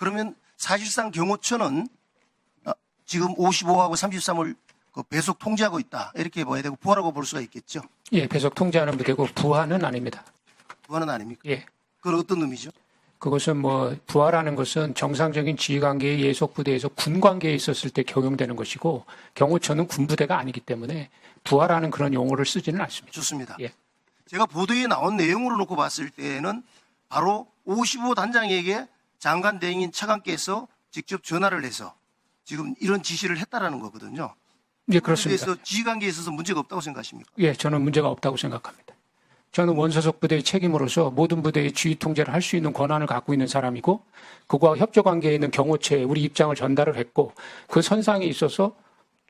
그러면 사실상 경호처는 어, 지금 55하고 33을 그 배속 통제하고 있다. 이렇게 봐야 되고 부하라고 볼 수가 있겠죠. 예, 배속 통제하는 부대고 부하는 아닙니다. 부하는 아닙니까? 예. 그건 어떤 의미죠? 그것은 뭐 부하라는 것은 정상적인 지휘 관계의 예속 부대에서 군 관계에 있었을 때 경용되는 것이고 경호처는 군 부대가 아니기 때문에 부하라는 그런 용어를 쓰지는 않습니다. 좋습니다. 예. 제가 보도에 나온 내용으로 놓고 봤을 때는 바로 55 단장에게 장관 대행인 차관께서 직접 전화를 해서 지금 이런 지시를 했다라는 거거든요. 예, 그렇습니다. 그래서 지휘관계에 있어서 문제가 없다고 생각하십니까? 예, 저는 문제가 없다고 생각합니다. 저는 원소속 부대의 책임으로서 모든 부대의 지휘 통제를 할 수 있는 권한을 갖고 있는 사람이고 그와 협조 관계에 있는 경호처에 우리 입장을 전달을 했고 그 선상에 있어서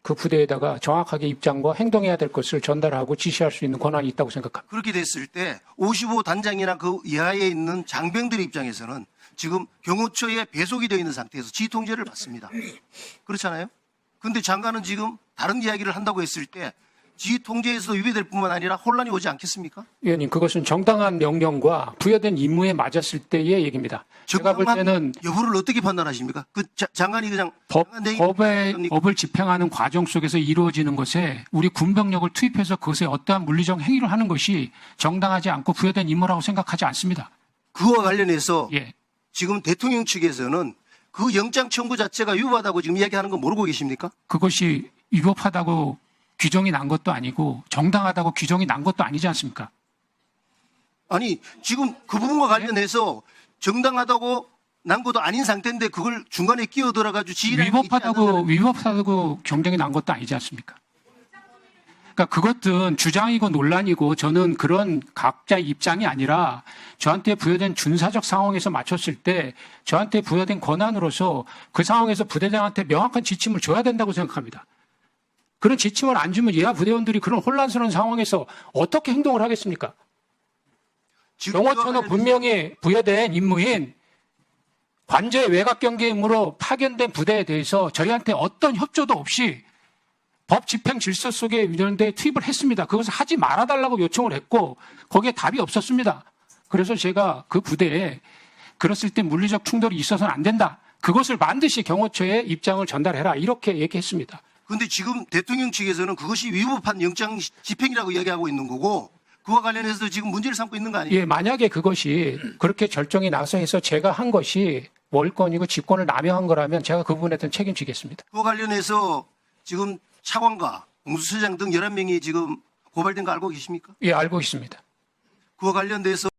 그 부대에다가 정확하게 입장과 행동해야 될 것을 전달하고 지시할 수 있는 권한이 있다고 생각합니다. 그렇게 됐을 때 55 단장이나 그 이하에 있는 장병들의 입장에서는 지금 경호처에 배속이 되어 있는 상태에서 지휘 통제를 받습니다. 그렇잖아요? 근데 장관은 지금 다른 이야기를 한다고 했을 때 지휘 통제에서 위배될 뿐만 아니라 혼란이 오지 않겠습니까? 위원님, 그것은 정당한 명령과 부여된 임무에 맞았을 때의 얘기입니다. 제가 볼 때는 여부를 어떻게 판단하십니까? 그 자- 장관이 그냥 법, 겁니까? 법을 집행하는 과정 속에서 이루어지는 것에 우리 군병력을 투입해서 그것에 어떠한 물리적 행위를 하는 것이 정당하지 않고 부여된 임무라고 생각하지 않습니다. 그와 관련해서 예. 지금 대통령 측에서는 그 영장 청구 자체가 위법하다고 지금 이야기하는 거 모르고 계십니까? 그것이 위법하다고 규정이 난 것도 아니고 정당하다고 규정이 난 것도 아니지 않습니까? 아니 지금 그 부분과 관련해서 정당하다고 난 것도 아닌 상태인데 그걸 중간에 끼어들어가지고 지휘를 위법하다고 위법하다고 경쟁이 난 것도 아니지 않습니까? 그러니까 그것은 주장이고 논란이고 저는 그런 각자의 입장이 아니라 저한테 부여된 군사적 상황에서 맞췄을 때 저한테 부여된 권한으로서 그 상황에서 부대장한테 명확한 지침을 줘야 된다고 생각합니다. 그런 지침을 안 주면 이하 부대원들이 그런 혼란스러운 상황에서 어떻게 행동을 하겠습니까? 경호처는 분명히 부여된 임무인 관저의 외곽 경계 임무로 파견된 부대에 대해서 저희한테 어떤 협조도 없이 법 집행 질서 속에 위원대에 투입을 했습니다. 그것을 하지 말아달라고 요청을 했고 거기에 답이 없었습니다. 그래서 제가 그 부대에 그랬을 때 물리적 충돌이 있어서는 안 된다. 그것을 반드시 경호처에 입장을 전달해라. 이렇게 얘기했습니다. 근데 지금 대통령 측에서는 그것이 위법한 영장 집행이라고 이야기하고 있는 거고 그와 관련해서 지금 문제를 삼고 있는 거 아니에요? 예, 만약에 그것이 그렇게 결정이 나서 해서 제가 한 것이 월권이고 직권을 남용한 거라면 제가 그 부분에 대한 책임지겠습니다. 그와 관련해서 지금 차관과 공수처장 등 11명이 지금 고발된 거 알고 계십니까? 예, 알고 있습니다. 그와 관련돼서